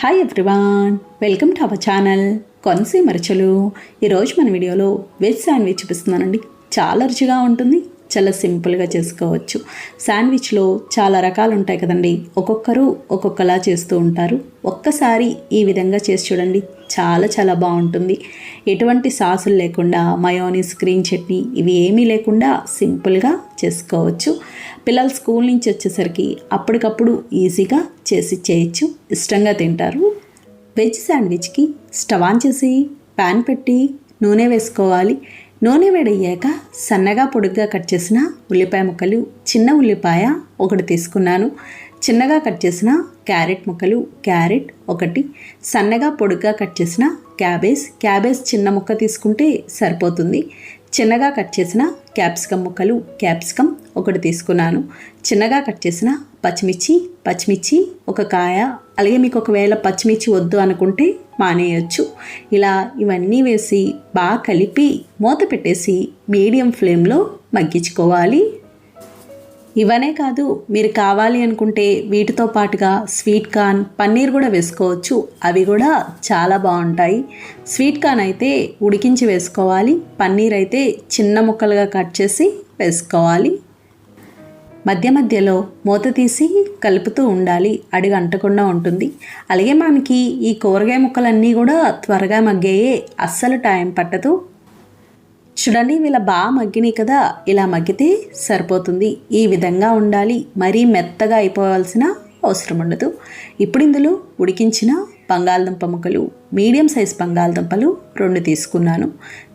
Hi everyone welcome to our channel కొనసీ మరచలు ఈరోజు మన వీడియోలో వెజ్ శాండ్విచ్ చూపిస్తున్నానండి. చాలా రుచిగా ఉంటుంది. చాలా సింపుల్గా చేసుకోవచ్చు. శాండ్విచ్లో చాలా రకాలు ఉంటాయి కదండి. ఒక్కొక్కరు ఒక్కొక్కలా చేస్తూ ఉంటారు. ఒక్కసారి ఈ విధంగా చేసి చూడండి. చాలా చాలా బాగుంటుంది. ఎటువంటి సాసులు లేకుండా మయోనీస్ గ్రీన్ చట్నీ ఇవి ఏమీ లేకుండా సింపుల్గా చేసుకోవచ్చు. పిల్లలు స్కూల్ నుంచి వచ్చేసరికి అప్పటికప్పుడు ఈజీగా చేసి చేయొచ్చు. ఇష్టంగా తింటారు. వెజ్ శాండ్విచ్కి స్టవ్ ఆన్ చేసి ప్యాన్ పెట్టి నూనె వేసుకోవాలి. నూనె వేడయ్యాక సన్నగా పొడుగ్గా కట్ చేసిన ఉల్లిపాయ ముక్కలు చిన్న ఉల్లిపాయ ఒకటి తీసుకున్నాను. చిన్నగా కట్ చేసిన క్యారెట్ ముక్కలు క్యారెట్ ఒకటి. సన్నగా పొడుగ్గా కట్ చేసిన క్యాబేజ్ క్యాబేజ్ చిన్న ముక్క తీసుకుంటే సరిపోతుంది. చిన్నగా కట్ చేసిన క్యాప్సికమ్ ముక్కలు క్యాప్సికమ్ ఒకటి తీసుకున్నాను. చిన్నగా కట్ చేసిన పచ్చిమిర్చి పచ్చిమిర్చి ఒక కాయ. అలాగే మీకు ఒకవేళ పచ్చిమిర్చి వద్దు అనుకుంటే మానేయచ్చు. ఇలా ఇవన్నీ వేసి బాగా కలిపి మూత పెట్టేసి మీడియం ఫ్లేమ్లో మగ్గించుకోవాలి. ఇవనే కాదు మీరు కావాలి అనుకుంటే వీటితో పాటుగా స్వీట్ కార్న్ పన్నీర్ కూడా వేసుకోవచ్చు. అవి కూడా చాలా బాగుంటాయి. స్వీట్ కార్న్ అయితే ఉడికించి వేసుకోవాలి. పన్నీర్ అయితే చిన్న ముక్కలుగా కట్ చేసి వేసుకోవాలి. మధ్య మధ్యలో మూత తీసి కలుపుతూ ఉండాలి. అడుగు అంటకుండా ఉంటుంది. అలాగే మనకి ఈ కూరగాయ ముక్కలన్నీ కూడా త్వరగా మగ్గాయే అస్సలు టైం పట్టదు. చూడండి వీళ్ళ బాగా మగ్గినాయి కదా. ఇలా మగ్గితే సరిపోతుంది. ఈ విధంగా ఉండాలి. మరీ మెత్తగా అయిపోవాల్సిన అవసరం ఉండదు. ఇప్పుడు ఇందులో ఉడికించిన బంగాళదుంప ముక్కలు మీడియం సైజ్ బంగాళదుంపలు రెండు తీసుకున్నాను.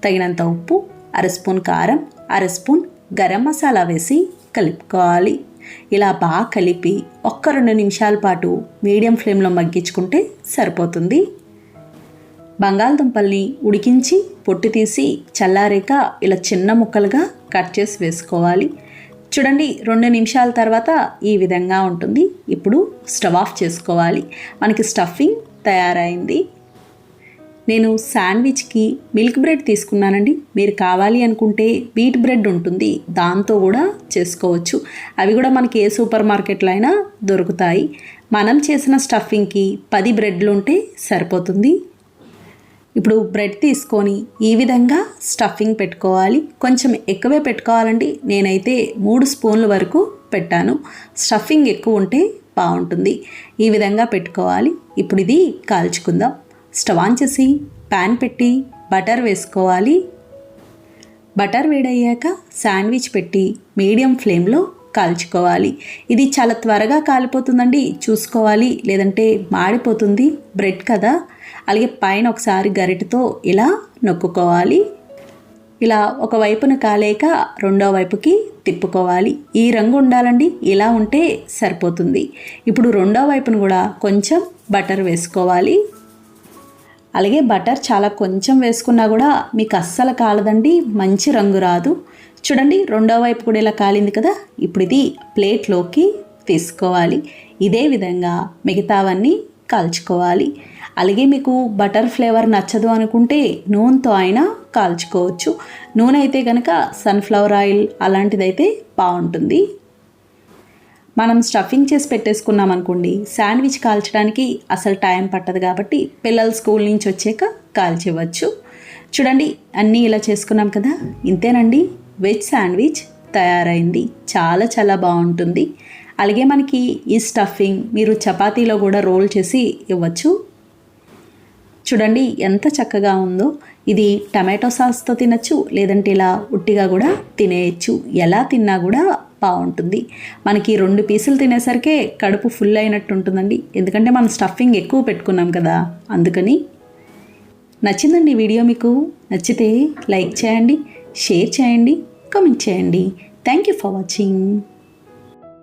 తగినంత ఉప్పు అర స్పూన్ కారం అర స్పూన్ గరం మసాలా వేసి కలుపుకోవాలి ఇలా బాగా కలిపి ఒక్క రెండు నిమిషాల పాటు మీడియం ఫ్లేమ్లో మగ్గించుకుంటే సరిపోతుంది. బంగాళదుంపల్ని ఉడికించి పొట్టు తీసి చల్లారాక ఇలా చిన్న ముక్కలుగా కట్ చేసి వేసుకోవాలి. చూడండి రెండు నిమిషాల తర్వాత ఈ విధంగా ఉంటుంది. ఇప్పుడు స్టవ్ ఆఫ్ చేసుకోవాలి. మనకి స్టఫింగ్ తయారైంది. నేను శాండ్విచ్కి మిల్క్ బ్రెడ్ తీసుకున్నానండి. మీరు కావాలి అనుకుంటే వీట్ బ్రెడ్ ఉంటుంది. దాంతో కూడా చేసుకోవచ్చు. అవి కూడా మనకి ఏ సూపర్ మార్కెట్లో అయినా దొరుకుతాయి. మనం చేసిన స్టఫింగ్కి పది బ్రెడ్లు ఉంటే సరిపోతుంది. ఇప్పుడు బ్రెడ్ తీసుకొని ఈ విధంగా స్టఫింగ్ పెట్టుకోవాలి. కొంచెం ఎక్కువే పెట్టుకోవాలండి. నేనైతే మూడు స్పూన్ల వరకు పెట్టాను. స్టఫింగ్ ఎక్కువ ఉంటే బాగుంటుంది. ఈ విధంగా పెట్టుకోవాలి. ఇప్పుడు ఇది కాల్చుకుందాం. స్టవ్ ఆన్ చేసి ప్యాన్ పెట్టి బటర్ వేసుకోవాలి. బటర్ వేడయ్యాక శాండ్విచ్ పెట్టి మీడియం ఫ్లేమ్లో కాల్చుకోవాలి. ఇది చాలా త్వరగా కాలిపోతుందండి. చూసుకోవాలి. లేదంటే మాడిపోతుంది. బ్రెడ్ కదా. అలాగే పైన ఒకసారి గరిటతో ఇలా నొక్కుకోవాలి. ఇలా ఒక వైపున కాలేక రెండో వైపుకి తిప్పుకోవాలి. ఈ రంగు ఉండాలండి. ఇలా ఉంటే సరిపోతుంది. ఇప్పుడు రెండో వైపును కూడా కొంచెం బటర్ వేసుకోవాలి. అలాగే బటర్ చాలా కొంచెం వేసుకున్నా కూడా మీకు అస్సలు కాలదండి మంచి రంగు రాదు. చూడండి రెండో వైపు కూడా ఇలా కాలింది కదా ఇప్పుడు ఇది ప్లేట్లోకి తీసుకోవాలి. ఇదే విధంగా మిగతావన్నీ కాల్చుకోవాలి. అలాగే మీకు బటర్ ఫ్లేవర్ నచ్చదు అనుకుంటే నూనెతో అయినా కాల్చుకోవచ్చు. నూనె అయితే కనుక సన్ఫ్లవర్ ఆయిల్ అలాంటిదైతే బాగుంటుంది. మనం స్టఫింగ్ చేసి పెట్టేసుకున్నాం అనుకోండి శాండ్విచ్ కాల్చడానికి అసలు టైం పట్టదు కాబట్టి పిల్లలు స్కూల్ నుంచి వచ్చాక కాల్చివ్వచ్చు చూడండి అన్నీ ఇలా చేసుకున్నాం కదా? ఇంతేనండి. వెజ్ శాండ్విచ్ తయారైంది. చాలా చాలా బాగుంటుంది. అలాగే మనకి ఈ స్టఫింగ్ మీరు చపాతీలో కూడా రోల్ చేసి ఇవ్వచ్చు. చూడండి ఎంత చక్కగా ఉందో. ఇది టమాటో సాస్తో తినచ్చు లేదంటే ఇలా ఉట్టిగా కూడా తినేయచ్చు. ఎలా తిన్నా కూడా బాగుంటుంది. మనకి రెండు పీసులు తినేసరికే కడుపు ఫుల్ అయినట్టు ఉంటుందండి. ఎందుకంటే మనం స్టఫింగ్ ఎక్కువ పెట్టుకున్నాం కదా అందుకని. నచ్చిందండి వీడియో మీకు? నచ్చితే లైక్ చేయండి షేర్ చేయండి కామెంట్ చేయండి. Thank you for watching